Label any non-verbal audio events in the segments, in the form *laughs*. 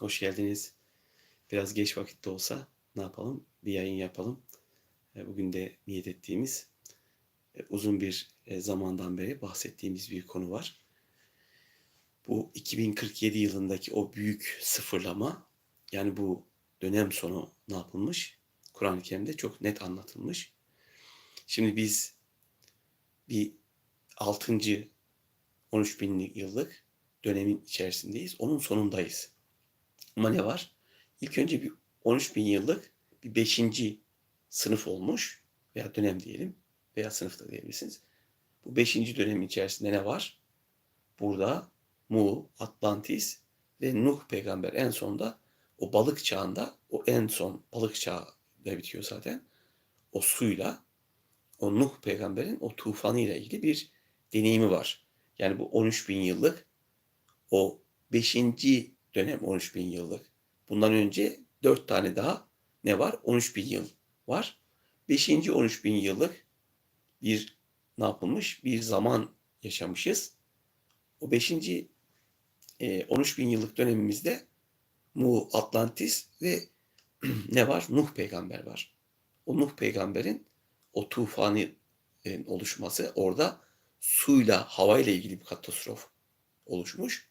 Hoş geldiniz. Biraz geç vakitte olsa ne yapalım? Bir yayın yapalım. E, Bugün de niyet ettiğimiz e, uzun bir e, zamandan beri bahsettiğimiz bir konu var. Bu 2047 yılındaki o büyük sıfırlama yani bu dönem sonu ne yapılmış? Kur'an-ı Kerim'de çok net anlatılmış. Şimdi biz bir 6. 13 bin yıllık dönemin içerisindeyiz. Onun sonundayız. Ama ne var? İlk önce bir 13 bin yıllık bir 5. sınıf olmuş veya dönem diyelim veya sınıf da diyebilirsiniz. Bu 5. dönemin içerisinde ne var? Burada Mu, Atlantis ve Nuh peygamber en sonda o balık çağında o en son balık çağı da bitiyor zaten. O suyla o Nuh peygamberin o tufanıyla ilgili bir deneyimi var. Yani bu 13 bin yıllık o 5. dönem 13 bin yıllık. Bundan önce 4 tane daha ne var? 13 bin yıl var. 5. 13 bin yıllık bir ne yapılmış? Bir zaman yaşamışız. O 5. e, 13 bin yıllık dönemimizde Mu, Atlantis ve *clears throat* ne var? Nuh peygamber var. O Nuh peygamberin o tufanı e, oluşması orada suyla havayla ilgili bir katastrof oluşmuş.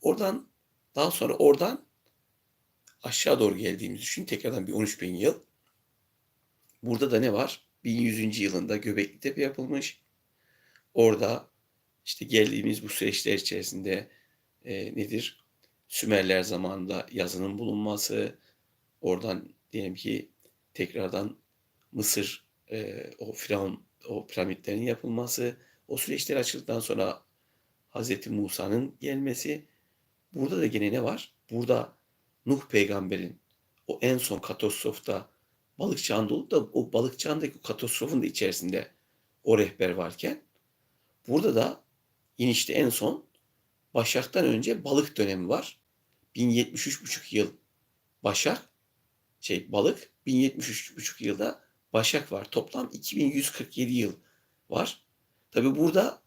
Oradan daha sonra oradan aşağı doğru geldiğimiz düşün. Tekrardan bir 13 bin yıl. Burada da ne var? 1100. yılında Göbekli Tepe yapılmış. Orada işte geldiğimiz bu süreçler içerisinde e, nedir? Sümerler zamanında yazının bulunması, oradan diyelim ki tekrardan Mısır e, o Firavun o piramitlerin yapılması, o süreçler açıldıktan sonra Hz. Musa'nın gelmesi. Burada da gene ne var? Burada Nuh peygamberin o en son katastrofta balık çağında olup da o balık çağındaki katastrofun da içerisinde o rehber varken burada da inişte en son Başak'tan önce balık dönemi var. 1073,5 yıl Başak şey balık 1073,5 yılda Başak var. Toplam 2147 yıl var. Tabi burada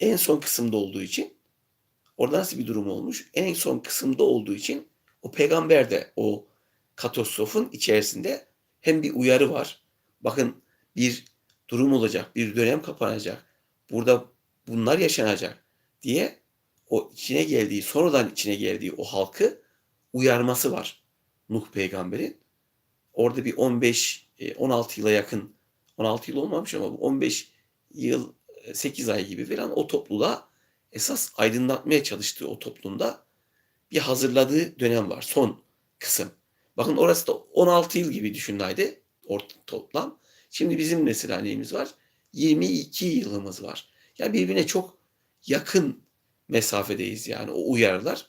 en son kısımda olduğu için orada nasıl bir durum olmuş? En son kısımda olduğu için o peygamber de o katastrofun içerisinde hem bir uyarı var. Bakın bir durum olacak, bir dönem kapanacak. Burada bunlar yaşanacak diye o içine geldiği, sonradan içine geldiği o halkı uyarması var Nuh peygamberin. Orada bir 15 16 yıla yakın 16 yıl olmamış ama 15 yıl 8 ay gibi falan o topluluğa esas aydınlatmaya çalıştığı o toplumda bir hazırladığı dönem var. Son kısım. Bakın orası da 16 yıl gibi orta toplam. Şimdi bizim mesela neyimiz var? 22 yılımız var. Yani birbirine çok yakın mesafedeyiz yani o uyarılar.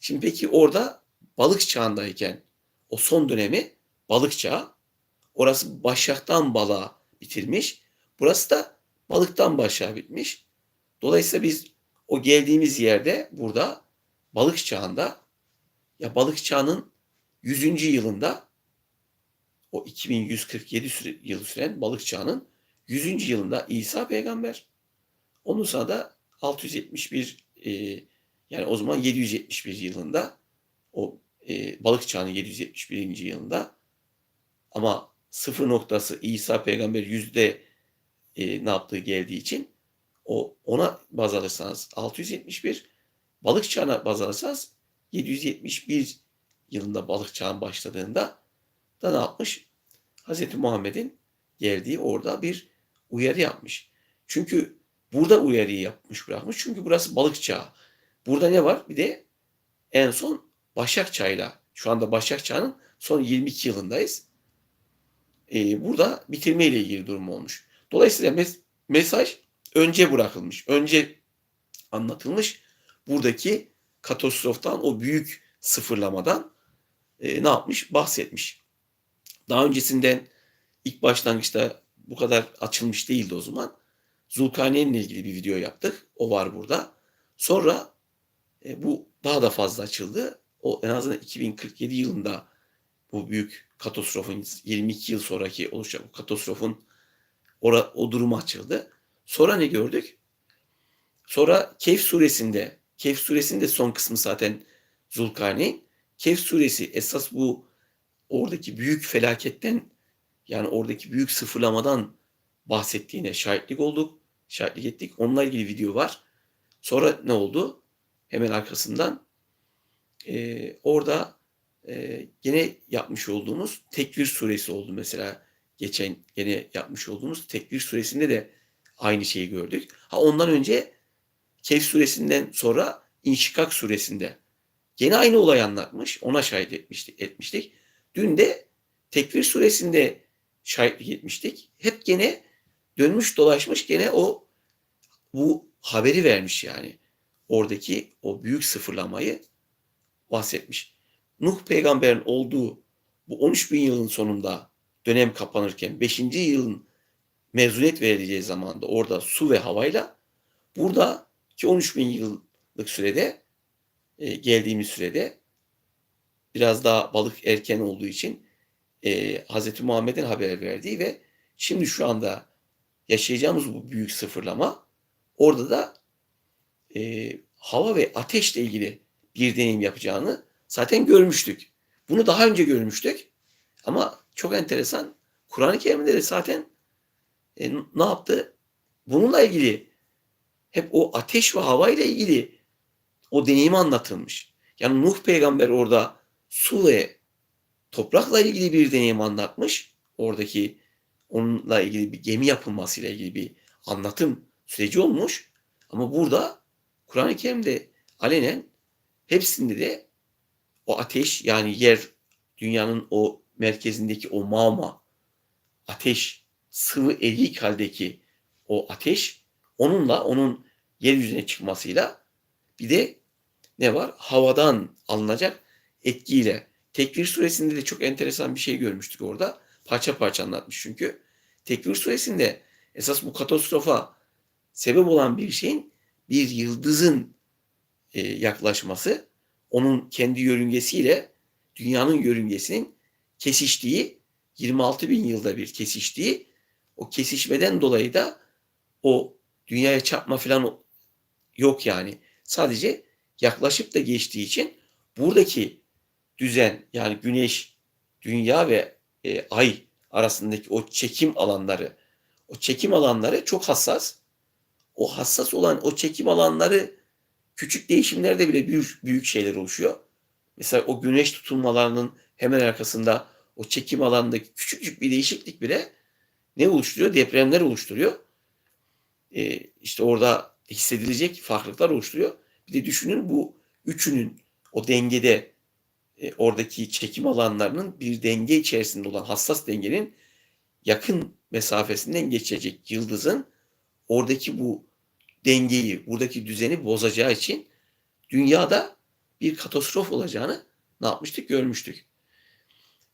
Şimdi peki orada balık çağındayken o son dönemi balık çağı orası başaktan balığa bitirmiş. Burası da balıktan başa bitmiş. Dolayısıyla biz o geldiğimiz yerde burada balık çağında ya balık çağının 100. yılında o 2147 süre, yıl süren balık çağının 100. yılında İsa peygamber. Ondan sonra da 671 e, yani o zaman 771 yılında o e, balık çağının 771. yılında ama sıfır noktası İsa peygamber yüzde e, ne yaptığı geldiği için o ona baz alırsanız 671 balık çağına baz alırsanız 771 yılında balık çağın başladığında da ne yapmış? Hz. Muhammed'in geldiği orada bir uyarı yapmış. Çünkü burada uyarıyı yapmış bırakmış. Çünkü burası balık çağı. Burada ne var? Bir de en son Başak Çağı'yla şu anda Başak Çağı'nın son 22 yılındayız. Ee, burada bitirme ile ilgili durum olmuş. Dolayısıyla mes- mesaj önce bırakılmış. Önce anlatılmış. Buradaki katastroftan o büyük sıfırlamadan e, ne yapmış? Bahsetmiş. Daha öncesinden ilk başlangıçta bu kadar açılmış değildi o zaman. Zulkarneyn'le ilgili bir video yaptık. O var burada. Sonra e, bu daha da fazla açıldı. O en azından 2047 yılında bu büyük katastrofun 22 yıl sonraki oluşacak bu katastrofun ora, o durumu açıldı. Sonra ne gördük? Sonra Kehf suresinde, Kehf suresinde son kısmı zaten Zulkarneyn. Kehf suresi esas bu oradaki büyük felaketten yani oradaki büyük sıfırlamadan bahsettiğine şahitlik olduk. Şahitlik ettik. Onunla ilgili video var. Sonra ne oldu? Hemen arkasından e, orada e, gene yapmış olduğumuz Tekvir suresi oldu mesela. Geçen gene yapmış olduğumuz Tekvir suresinde de aynı şeyi gördük. Ha ondan önce Kehf suresinden sonra İnşikak suresinde gene aynı olay anlatmış. Ona şahit etmiştik. etmiştik. Dün de Tekvir suresinde şahitlik etmiştik. Hep gene dönmüş dolaşmış gene o bu haberi vermiş yani. Oradaki o büyük sıfırlamayı bahsetmiş. Nuh peygamberin olduğu bu 13 bin yılın sonunda dönem kapanırken 5. yılın mezuniyet verileceği zamanda orada su ve havayla burada ki 13 bin yıllık sürede e, geldiğimiz sürede biraz daha balık erken olduğu için e, Hz. Muhammed'in haber verdiği ve şimdi şu anda yaşayacağımız bu büyük sıfırlama orada da e, hava ve ateşle ilgili bir deneyim yapacağını zaten görmüştük. Bunu daha önce görmüştük ama çok enteresan Kur'an-ı Kerim'de de zaten e, ne yaptı? Bununla ilgili hep o ateş ve hava ile ilgili o deneyimi anlatılmış. Yani Nuh peygamber orada su ve toprakla ilgili bir deneyim anlatmış. Oradaki onunla ilgili bir gemi yapılmasıyla ilgili bir anlatım süreci olmuş. Ama burada Kur'an-ı Kerim'de alenen hepsinde de o ateş yani yer dünyanın o merkezindeki o mağma ateş sıvı eriyik haldeki o ateş onunla onun yeryüzüne çıkmasıyla bir de ne var? Havadan alınacak etkiyle. Tekvir suresinde de çok enteresan bir şey görmüştük orada. Parça parça anlatmış çünkü. Tekvir suresinde esas bu katastrofa sebep olan bir şeyin bir yıldızın e, yaklaşması, onun kendi yörüngesiyle dünyanın yörüngesinin kesiştiği, 26 bin yılda bir kesiştiği, o kesişmeden dolayı da o dünyaya çarpma falan yok yani. Sadece yaklaşıp da geçtiği için buradaki düzen yani güneş, dünya ve e, ay arasındaki o çekim alanları, o çekim alanları çok hassas. O hassas olan o çekim alanları küçük değişimlerde bile büyük, büyük şeyler oluşuyor. Mesela o güneş tutulmalarının hemen arkasında o çekim alanındaki küçücük bir değişiklik bile ne oluşturuyor? Depremler oluşturuyor. Ee, işte orada hissedilecek farklılıklar oluşturuyor. Bir de düşünün bu üçünün o dengede e, oradaki çekim alanlarının bir denge içerisinde olan hassas dengenin yakın mesafesinden geçecek yıldızın oradaki bu dengeyi, buradaki düzeni bozacağı için dünyada bir katastrof olacağını ne yapmıştık? Görmüştük.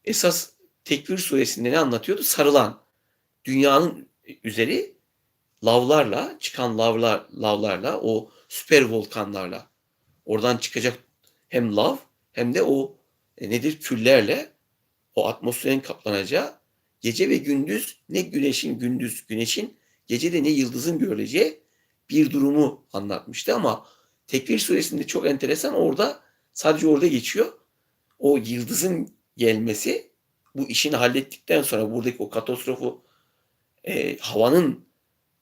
Esas Tekvir suresinde ne anlatıyordu? Sarılan dünyanın üzeri lavlarla, çıkan lavlar, lavlarla, o süper volkanlarla oradan çıkacak hem lav hem de o e, nedir küllerle o atmosferin kaplanacağı gece ve gündüz ne güneşin gündüz güneşin gece de ne yıldızın görüleceği bir durumu anlatmıştı ama Tekvir suresinde çok enteresan orada sadece orada geçiyor. O yıldızın gelmesi bu işini hallettikten sonra buradaki o katastrofu e, havanın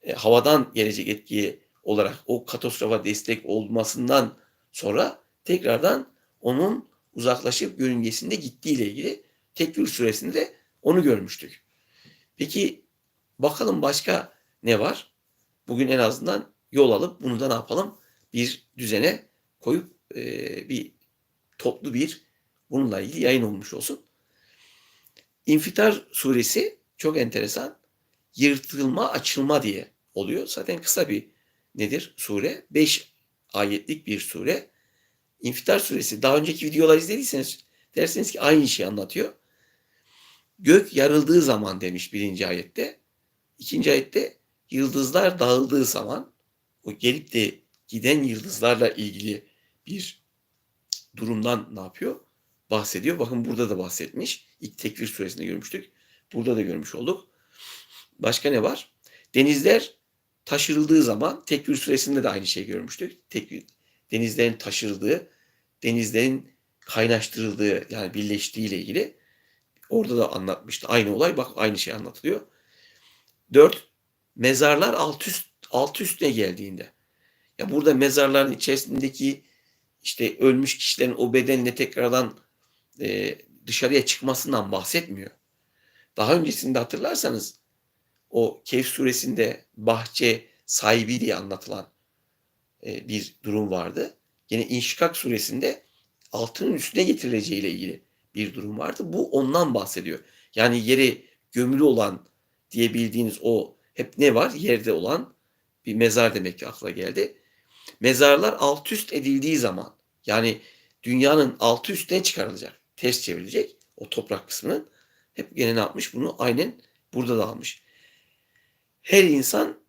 e, havadan gelecek etkiye olarak o katastrofa destek olmasından sonra tekrardan onun uzaklaşıp yörüngesinde gittiğiyle ilgili tekvir süresinde onu görmüştük. Peki bakalım başka ne var? Bugün en azından yol alıp bunu da ne yapalım? Bir düzene koyup e, bir toplu bir bununla ilgili yayın olmuş olsun. İnfitar suresi çok enteresan. Yırtılma, açılma diye oluyor. Zaten kısa bir nedir sure? 5 ayetlik bir sure. İnfitar suresi daha önceki videolar izlediyseniz dersiniz ki aynı şeyi anlatıyor. Gök yarıldığı zaman demiş birinci ayette. İkinci ayette yıldızlar dağıldığı zaman o gelip de giden yıldızlarla ilgili bir durumdan ne yapıyor? Bahsediyor. Bakın burada da bahsetmiş. İlk tekvir suresinde görmüştük. Burada da görmüş olduk. Başka ne var? Denizler taşırıldığı zaman tekvir suresinde de aynı şeyi görmüştük. Tekvir, denizlerin taşırıldığı, denizlerin kaynaştırıldığı yani birleştiği ile ilgili orada da anlatmıştı. Aynı olay bak aynı şey anlatılıyor. Dört, mezarlar alt üst, alt üstüne geldiğinde. Ya burada mezarların içerisindeki işte ölmüş kişilerin o bedenle tekrardan e, dışarıya çıkmasından bahsetmiyor. Daha öncesinde hatırlarsanız o Kehf suresinde bahçe sahibi diye anlatılan e, bir durum vardı. Yine İnşikak suresinde altının üstüne getirileceği ile ilgili bir durum vardı. Bu ondan bahsediyor. Yani yeri gömülü olan diye bildiğiniz o hep ne var? Yerde olan bir mezar demek ki akla geldi. Mezarlar alt üst edildiği zaman yani dünyanın altı üstüne çıkarılacak. Ters çevrilecek o toprak kısmının. Hep gene ne yapmış? Bunu aynen burada da almış. Her insan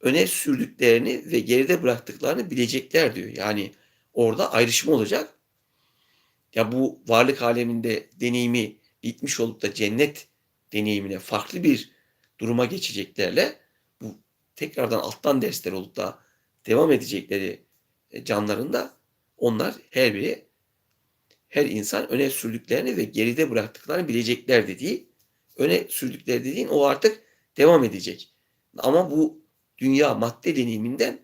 öne sürdüklerini ve geride bıraktıklarını bilecekler diyor. Yani orada ayrışma olacak. Ya bu varlık aleminde deneyimi bitmiş olup da cennet deneyimine farklı bir duruma geçeceklerle bu tekrardan alttan dersler olup da devam edecekleri e, canlarında onlar her biri her insan öne sürdüklerini ve geride bıraktıklarını bilecekler dediği öne sürdükleri dediğin o artık devam edecek. Ama bu dünya madde deneyiminden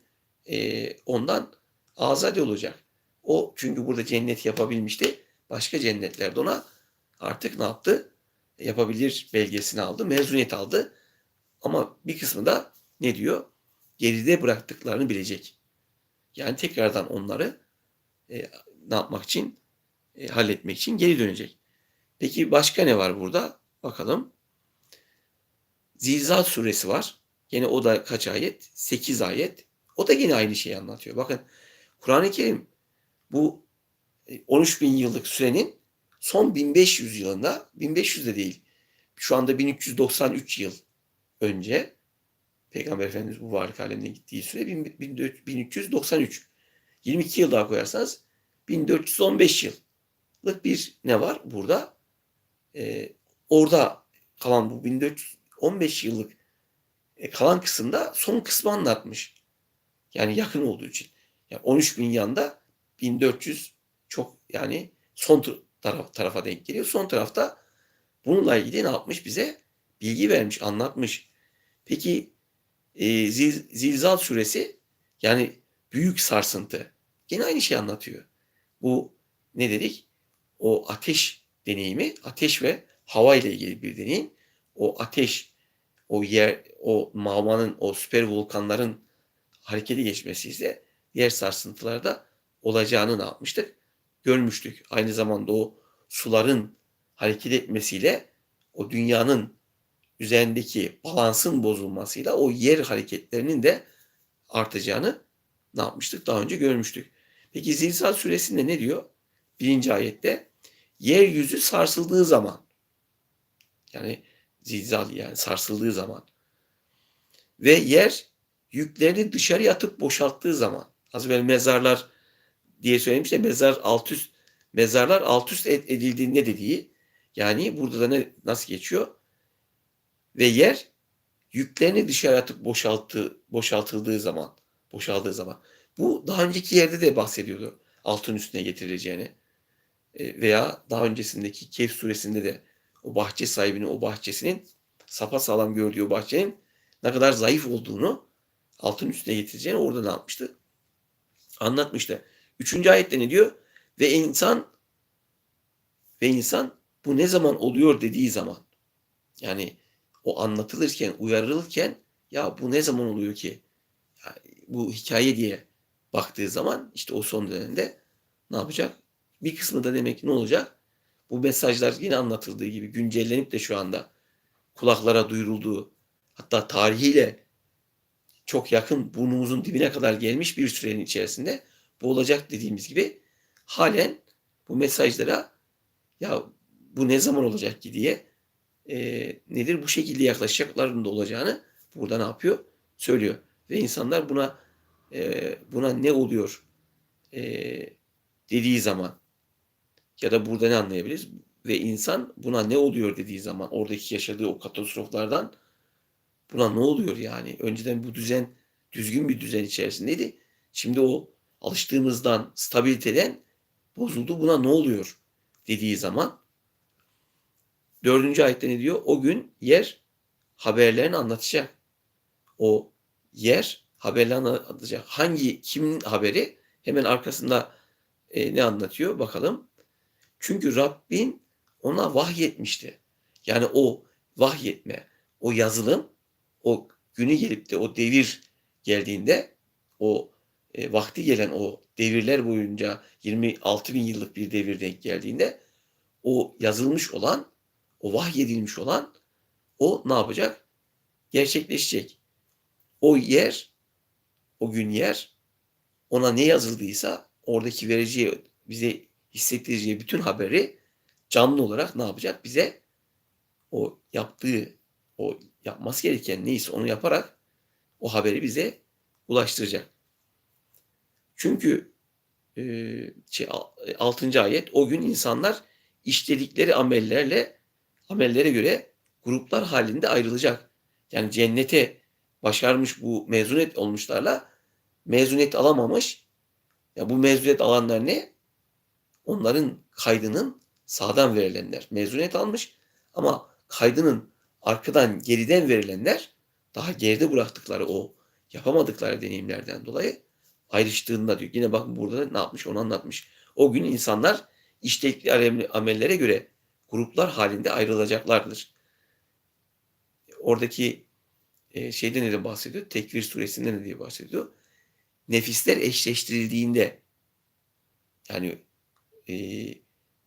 e, ondan azade olacak. O çünkü burada cennet yapabilmişti. Başka cennetlerde ona artık ne yaptı? Yapabilir belgesini aldı, mezuniyet aldı. Ama bir kısmı da ne diyor? Geride bıraktıklarını bilecek. Yani tekrardan onları e, ne yapmak için, e, halletmek için geri dönecek. Peki başka ne var burada? Bakalım. Zilzal suresi var. Yine o da kaç ayet? 8 ayet. O da yine aynı şeyi anlatıyor. Bakın Kur'an-ı Kerim bu 13 e, bin yıllık sürenin son 1500 yılında, 1500 de değil, şu anda 1393 yıl önce Peygamber Efendimiz bu varlık alemine gittiği süre 1393. 22 yıl daha koyarsanız 1415 yıllık bir ne var burada? Ee, orada kalan bu 1415 yıllık e, kalan kısımda son kısmı anlatmış. Yani yakın olduğu için. Yani 13 bin yanda 1400 çok yani son taraf, tarafa denk geliyor. Son tarafta bununla ilgili ne yapmış bize? Bilgi vermiş, anlatmış. Peki e, zil, Zilzal suresi yani büyük sarsıntı. Yine aynı şey anlatıyor. Bu ne dedik? O ateş deneyimi, ateş ve hava ile ilgili bir deneyim. O ateş, o yer, o mağmanın, o süper volkanların hareketi geçmesi ise diğer sarsıntılarda olacağını ne yapmıştık? Görmüştük. Aynı zamanda o suların hareket etmesiyle o dünyanın üzerindeki balansın bozulmasıyla o yer hareketlerinin de artacağını ne yapmıştık? Daha önce görmüştük. Peki Zilzal suresinde ne diyor? Birinci ayette yeryüzü sarsıldığı zaman yani zilzal yani sarsıldığı zaman. Ve yer yüklerini dışarıya atıp boşalttığı zaman. Az evvel mezarlar diye söylemiş de mezar alt üst mezarlar alt üst edildiğinde dediği yani burada da ne nasıl geçiyor? Ve yer yüklerini dışarı atıp boşaltı, boşaltıldığı zaman boşaldığı zaman. Bu daha önceki yerde de bahsediyordu altın üstüne getirileceğini. E, veya daha öncesindeki Kehf suresinde de o bahçe sahibinin o bahçesinin sapa sağlam gördüğü bahçenin ne kadar zayıf olduğunu altın üstüne getireceğini orada ne yapmıştı? Anlatmıştı. Üçüncü ayette ne diyor? Ve insan ve insan bu ne zaman oluyor dediği zaman yani o anlatılırken, uyarılırken ya bu ne zaman oluyor ki? Ya, bu hikaye diye baktığı zaman işte o son dönemde ne yapacak? Bir kısmı da demek ne olacak? Bu mesajlar yine anlatıldığı gibi güncellenip de şu anda kulaklara duyurulduğu hatta tarihiyle çok yakın burnumuzun dibine kadar gelmiş bir sürenin içerisinde bu olacak dediğimiz gibi halen bu mesajlara ya bu ne zaman olacak ki diye e, nedir bu şekilde yaklaşacaklarında olacağını burada ne yapıyor? Söylüyor. Ve insanlar buna e, buna ne oluyor e, dediği zaman ya da burada ne anlayabiliriz? Ve insan buna ne oluyor dediği zaman oradaki yaşadığı o katastroflardan buna ne oluyor yani? Önceden bu düzen düzgün bir düzen içerisindeydi. Şimdi o alıştığımızdan, stabiliteden bozuldu. Buna ne oluyor? dediği zaman dördüncü ayette ne diyor? O gün yer haberlerini anlatacak. O yer haberlerini anlatacak. Hangi, kimin haberi? Hemen arkasında e, ne anlatıyor? Bakalım. Çünkü Rabbin ona vahyetmişti. Yani o vahyetme, o yazılım, o günü gelip de o devir geldiğinde o e, vakti gelen o devirler boyunca 26 bin yıllık bir devir denk geldiğinde o yazılmış olan, o vahyedilmiş olan o ne yapacak? Gerçekleşecek. O yer, o gün yer ona ne yazıldıysa oradaki vereceği, bize hissettireceği bütün haberi canlı olarak ne yapacak? Bize o yaptığı, o yapması gereken neyse onu yaparak o haberi bize ulaştıracak. Çünkü e, şey, 6. ayet o gün insanlar işledikleri amellerle amellere göre gruplar halinde ayrılacak. Yani cennete başarmış bu mezuniyet olmuşlarla mezuniyet alamamış. Ya bu mezuniyet alanlar ne? Onların kaydının sağdan verilenler mezuniyet almış ama kaydının arkadan geriden verilenler daha geride bıraktıkları o yapamadıkları deneyimlerden dolayı ayrıştığında diyor. Yine bakın burada ne yapmış onu anlatmış. O gün insanlar işledikleri amellere göre gruplar halinde ayrılacaklardır. Oradaki e, şeyde ne de bahsediyor? Tekvir suresinde ne diye bahsediyor? Nefisler eşleştirildiğinde yani e,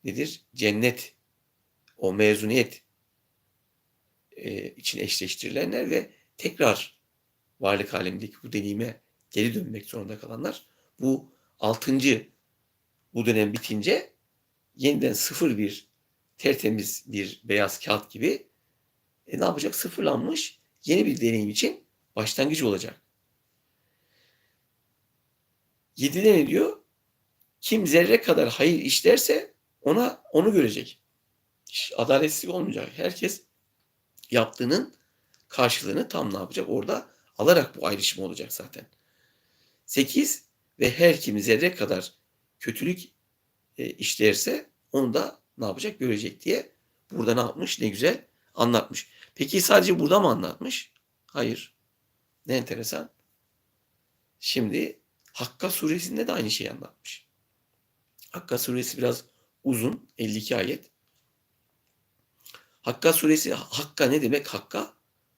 nedir? Cennet, o mezuniyet e, için eşleştirilenler ve tekrar varlık alemindeki bu deneyime geri dönmek zorunda kalanlar bu altıncı bu dönem bitince yeniden sıfır bir tertemiz bir beyaz kağıt gibi e, ne yapacak? Sıfırlanmış yeni bir deneyim için başlangıcı olacak. Yedide ne diyor? Kim zerre kadar hayır işlerse ona onu görecek. Adaletsizlik olmayacak. Herkes yaptığının karşılığını tam ne yapacak? Orada alarak bu ayrışım olacak zaten. 8 ve her kim zerre kadar kötülük e, işlerse onu da ne yapacak görecek diye burada ne yapmış ne güzel anlatmış. Peki sadece burada mı anlatmış? Hayır. Ne enteresan. Şimdi Hakka suresinde de aynı şeyi anlatmış. Hakka suresi biraz uzun 52 ayet. Hakka suresi Hakka ne demek? Hakka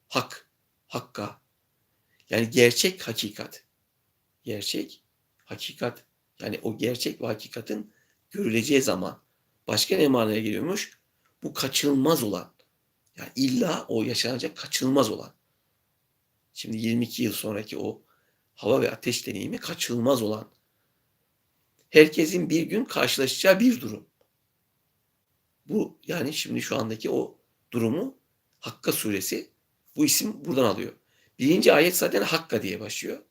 hak. Hakka. Yani gerçek hakikat. Gerçek hakikat. Yani o gerçek ve hakikatin görüleceği zaman başka ne manaya geliyormuş? Bu kaçınılmaz olan. Yani illa o yaşanacak kaçınılmaz olan. Şimdi 22 yıl sonraki o hava ve ateş deneyimi kaçınılmaz olan. Herkesin bir gün karşılaşacağı bir durum. Bu yani şimdi şu andaki o durumu Hakka suresi bu isim buradan alıyor. Birinci ayet zaten Hakka diye başlıyor.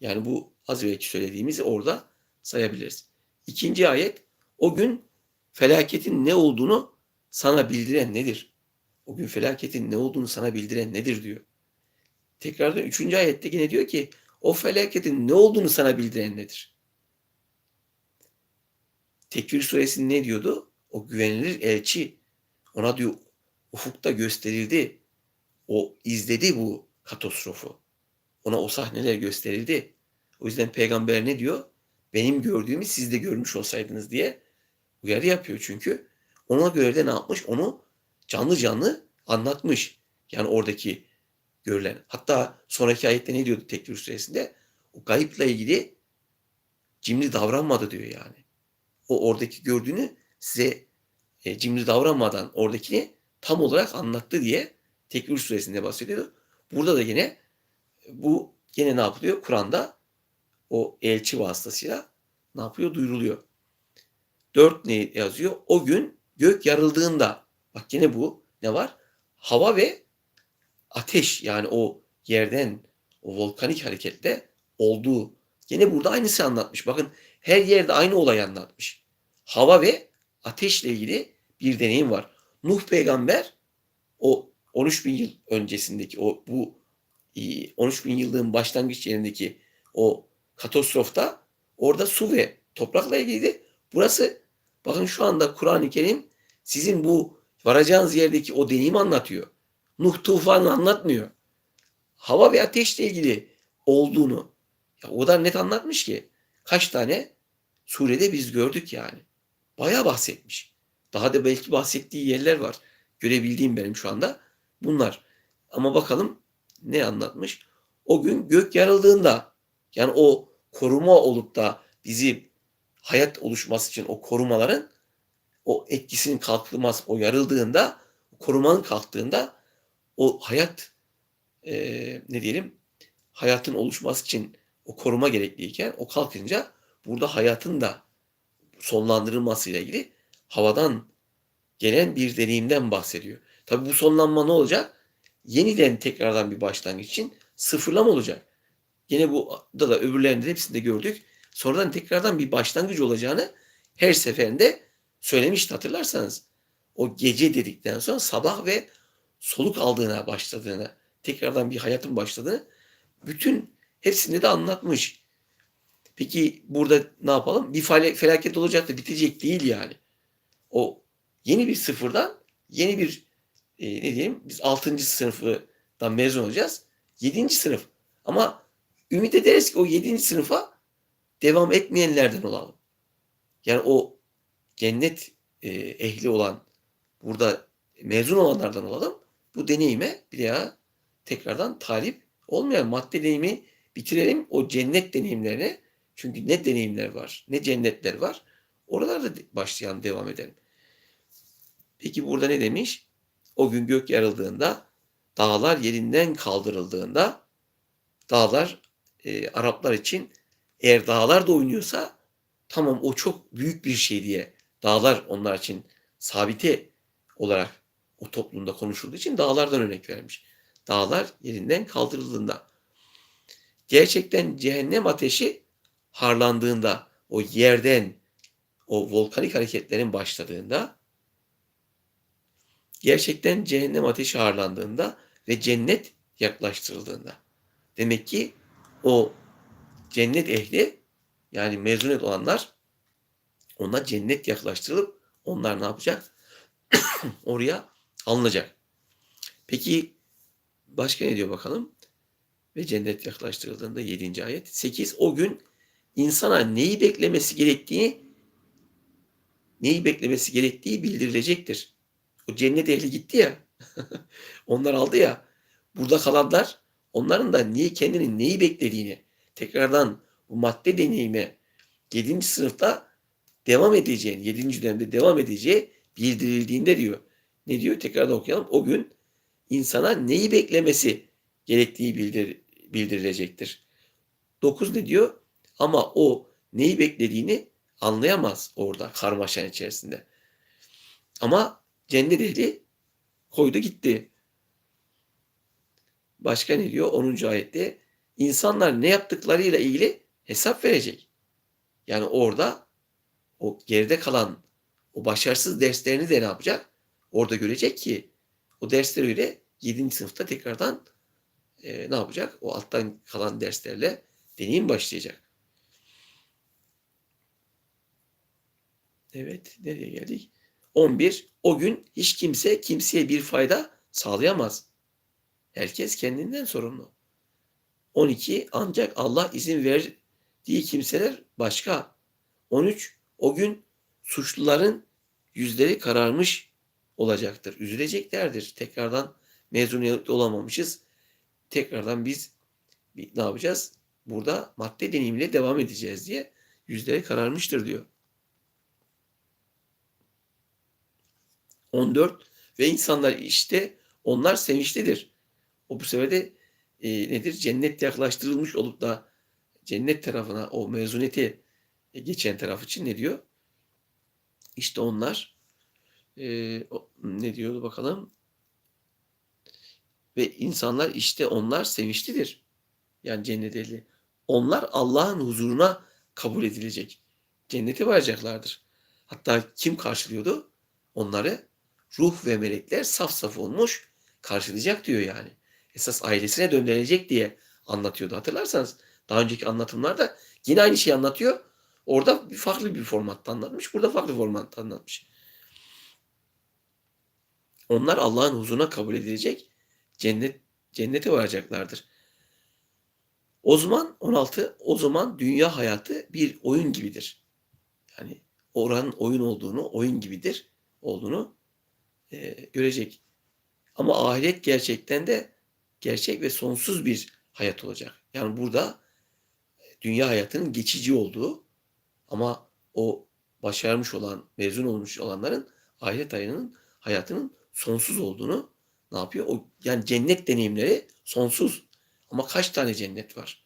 Yani bu az önceki söylediğimizi orada sayabiliriz. İkinci ayet o gün felaketin ne olduğunu sana bildiren nedir? O gün felaketin ne olduğunu sana bildiren nedir diyor. Tekrardan üçüncü ayette yine diyor ki o felaketin ne olduğunu sana bildiren nedir? Tekvir suresinde ne diyordu? O güvenilir elçi ona diyor ufukta gösterildi. O izledi bu katastrofu. Ona o sahneler gösterildi. O yüzden peygamber ne diyor? Benim gördüğümü siz de görmüş olsaydınız diye uyarı yapıyor çünkü. Ona göre de ne yapmış? Onu canlı canlı anlatmış. Yani oradaki görülen. Hatta sonraki ayette ne diyordu tekvir suresinde? O kayıpla ilgili cimri davranmadı diyor yani. O oradaki gördüğünü size e, cimri davranmadan oradakini tam olarak anlattı diye tekvir suresinde bahsediyor. Burada da yine bu yine ne yapılıyor? Kur'an'da o elçi vasıtasıyla ne yapıyor? Duyuruluyor. Dört ne yazıyor? O gün gök yarıldığında bak yine bu ne var? Hava ve ateş yani o yerden o volkanik harekette olduğu yine burada aynısı anlatmış. Bakın her yerde aynı olayı anlatmış. Hava ve ateşle ilgili bir deneyim var. Nuh peygamber o 13 bin yıl öncesindeki o bu 13 bin yıllığın başlangıç yerindeki o katastrofta orada su ve toprakla ilgiliydi. Burası Bakın şu anda Kur'an-ı Kerim sizin bu varacağınız yerdeki o deneyimi anlatıyor. Nuh tufanı anlatmıyor. Hava ve ateşle ilgili olduğunu ya o kadar net anlatmış ki kaç tane surede biz gördük yani. Bayağı bahsetmiş. Daha da belki bahsettiği yerler var. Görebildiğim benim şu anda bunlar. Ama bakalım ne anlatmış? O gün gök yarıldığında yani o koruma olup da bizi hayat oluşması için o korumaların o etkisinin kalkılmaz o yarıldığında korumanın kalktığında o hayat eee, ne diyelim hayatın oluşması için o koruma gerekliyken o kalkınca burada hayatın da sonlandırılmasıyla ilgili havadan gelen bir deneyimden bahsediyor. Tabi bu sonlanma ne olacak? Yeniden tekrardan bir başlangıç için sıfırlama olacak. Yine bu da da öbürlerinde de hepsinde gördük. Sonradan tekrardan bir başlangıç olacağını her seferinde söylemişti hatırlarsanız. O gece dedikten sonra sabah ve soluk aldığına başladığını, tekrardan bir hayatın başladığını bütün hepsini de anlatmış. Peki burada ne yapalım? Bir felaket olacak da bitecek değil yani. O yeni bir sıfırdan yeni bir e, ne diyeyim biz 6. sınıfdan mezun olacağız. 7. sınıf. Ama ümit ederiz ki o 7. sınıfa devam etmeyenlerden olalım. Yani o cennet e, ehli olan burada mezun olanlardan olalım. Bu deneyime bir daha tekrardan talip olmayan madde deneyimi bitirelim o cennet deneyimlerine. Çünkü ne deneyimler var, ne cennetler var. Oralarda başlayalım, devam edelim. Peki burada ne demiş? O gün gök yarıldığında, dağlar yerinden kaldırıldığında, dağlar e, Araplar için eğer dağlar da oynuyorsa tamam o çok büyük bir şey diye dağlar onlar için sabite olarak o toplumda konuşulduğu için dağlardan örnek vermiş. Dağlar yerinden kaldırıldığında gerçekten cehennem ateşi harlandığında o yerden o volkanik hareketlerin başladığında gerçekten cehennem ateşi harlandığında ve cennet yaklaştırıldığında demek ki o cennet ehli yani mezuniyet olanlar ona cennet yaklaştırılıp onlar ne yapacak? *coughs* Oraya alınacak. Peki başka ne diyor bakalım? Ve cennet yaklaştırıldığında 7. ayet. 8. O gün insana neyi beklemesi gerektiğini neyi beklemesi gerektiği bildirilecektir. O cennet ehli gitti ya. *laughs* onlar aldı ya. Burada kalanlar onların da niye kendinin neyi beklediğini tekrardan bu madde deneyime 7. sınıfta devam edeceğini, 7. dönemde devam edeceği bildirildiğinde diyor. Ne diyor? Tekrar okuyalım. O gün insana neyi beklemesi gerektiği bildir, bildirilecektir. 9 ne diyor? Ama o neyi beklediğini anlayamaz orada karmaşanın içerisinde. Ama cennet ehli koydu gitti. Başka ne diyor? 10. ayette insanlar ne yaptıklarıyla ilgili hesap verecek. Yani orada o geride kalan o başarısız derslerini de ne yapacak? Orada görecek ki o dersleriyle 7. sınıfta tekrardan e, ne yapacak? O alttan kalan derslerle deneyim başlayacak. Evet, nereye geldik? 11. O gün hiç kimse kimseye bir fayda sağlayamaz. Herkes kendinden sorumlu. 12. Ancak Allah izin verdiği kimseler başka. 13. O gün suçluların yüzleri kararmış olacaktır. Üzüleceklerdir. Tekrardan mezuniyet olamamışız. Tekrardan biz ne yapacağız? Burada madde deneyimiyle devam edeceğiz diye yüzleri kararmıştır diyor. 14 ve insanlar işte onlar sevinçlidir. O bu sefer de e, nedir? Cennet yaklaştırılmış olup da cennet tarafına o mezuniyete geçen taraf için ne diyor? İşte onlar e, o- ne diyordu bakalım? Ve insanlar işte onlar sevinçlidir. Yani cennet ehli. Onlar Allah'ın huzuruna kabul edilecek. Cennete varacaklardır. Hatta kim karşılıyordu? Onları ruh ve melekler saf saf olmuş karşılayacak diyor yani. Esas ailesine döndürülecek diye anlatıyordu hatırlarsanız. Daha önceki anlatımlarda yine aynı şeyi anlatıyor. Orada farklı bir formatta anlatmış. Burada farklı formatta anlatmış. Onlar Allah'ın huzuruna kabul edilecek. Cennet cennete varacaklardır. O zaman 16 o zaman dünya hayatı bir oyun gibidir. Yani oranın oyun olduğunu, oyun gibidir olduğunu e, görecek. Ama ahiret gerçekten de gerçek ve sonsuz bir hayat olacak. Yani burada dünya hayatının geçici olduğu ama o başarmış olan, mezun olmuş olanların ahiret hayatının hayatının sonsuz olduğunu ne yapıyor? O yani cennet deneyimleri sonsuz. Ama kaç tane cennet var?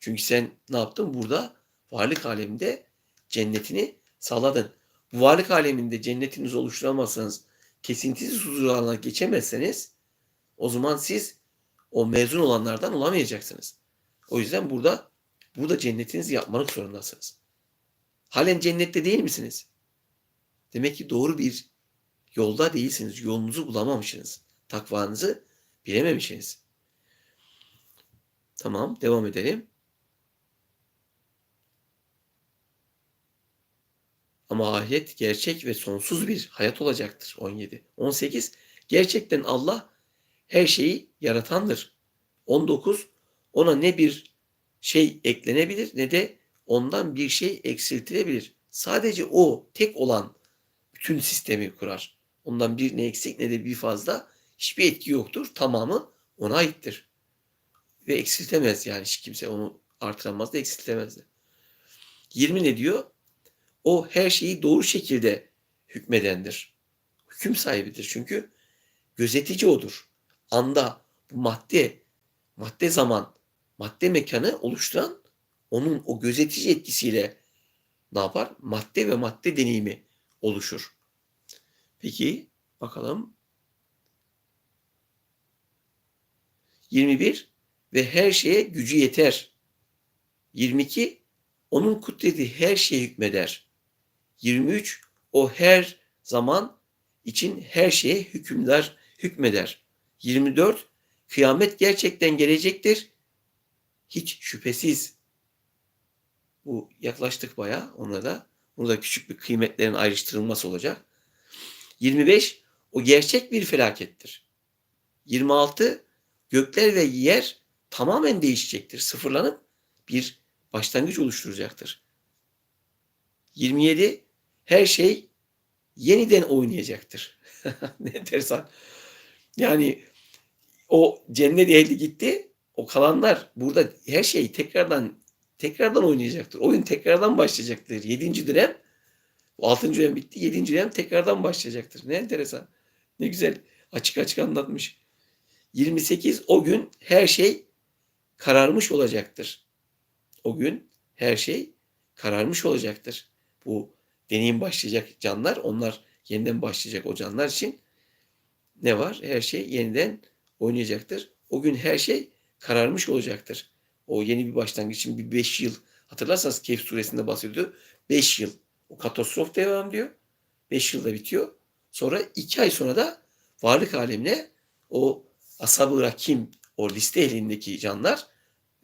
Çünkü sen ne yaptın? Burada varlık aleminde cennetini sağladın. Bu varlık aleminde cennetinizi oluşturamazsanız, kesintisiz huzur alanına geçemezseniz o zaman siz o mezun olanlardan olamayacaksınız. O yüzden burada burada cennetinizi yapmak zorundasınız. Halen cennette değil misiniz? Demek ki doğru bir yolda değilsiniz. Yolunuzu bulamamışsınız. Takvanızı bilememişsiniz. Tamam, devam edelim. Ama ahiret gerçek ve sonsuz bir hayat olacaktır. 17. 18. Gerçekten Allah her şeyi yaratandır. 19. Ona ne bir şey eklenebilir ne de ondan bir şey eksiltilebilir. Sadece o tek olan bütün sistemi kurar. Ondan bir ne eksik ne de bir fazla hiçbir etki yoktur. Tamamı ona aittir. Ve eksiltemez yani hiç kimse onu artıramaz da eksiltemez de. 20 ne diyor? O her şeyi doğru şekilde hükmedendir. Hüküm sahibidir çünkü gözetici odur. Anda bu madde, madde zaman, madde mekanı oluşturan onun o gözetici etkisiyle ne yapar? Madde ve madde deneyimi oluşur. Peki bakalım. 21 ve her şeye gücü yeter. 22 onun kudreti her şeye hükmeder. 23 o her zaman için her şeye hükümler hükmeder. 24 kıyamet gerçekten gelecektir. Hiç şüphesiz. Bu yaklaştık baya ona da. Burada küçük bir kıymetlerin ayrıştırılması olacak. 25 o gerçek bir felakettir. 26 gökler ve yer tamamen değişecektir. Sıfırlanıp bir başlangıç oluşturacaktır. 27 her şey yeniden oynayacaktır. *laughs* ne enteresan. Yani o cennet ehli gitti. O kalanlar burada her şey tekrardan tekrardan oynayacaktır. Oyun tekrardan başlayacaktır. Yedinci dönem altıncı dönem bitti. Yedinci dönem tekrardan başlayacaktır. Ne enteresan. Ne güzel açık açık anlatmış. 28 o gün her şey kararmış olacaktır. O gün her şey kararmış olacaktır. Bu deneyim başlayacak canlar onlar yeniden başlayacak o canlar için ne var? Her şey yeniden oynayacaktır. O gün her şey kararmış olacaktır. O yeni bir başlangıç için bir beş yıl hatırlarsanız Kehf suresinde bahsediyordu. Beş yıl o katastrof devam ediyor. Beş yılda bitiyor. Sonra iki ay sonra da varlık alemine o ashab-ı rakim o liste elindeki canlar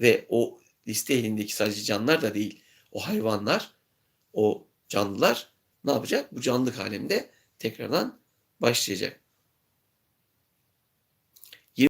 ve o liste elindeki sadece canlar da değil o hayvanlar o canlılar ne yapacak? Bu canlılık alemde tekrardan başlayacak.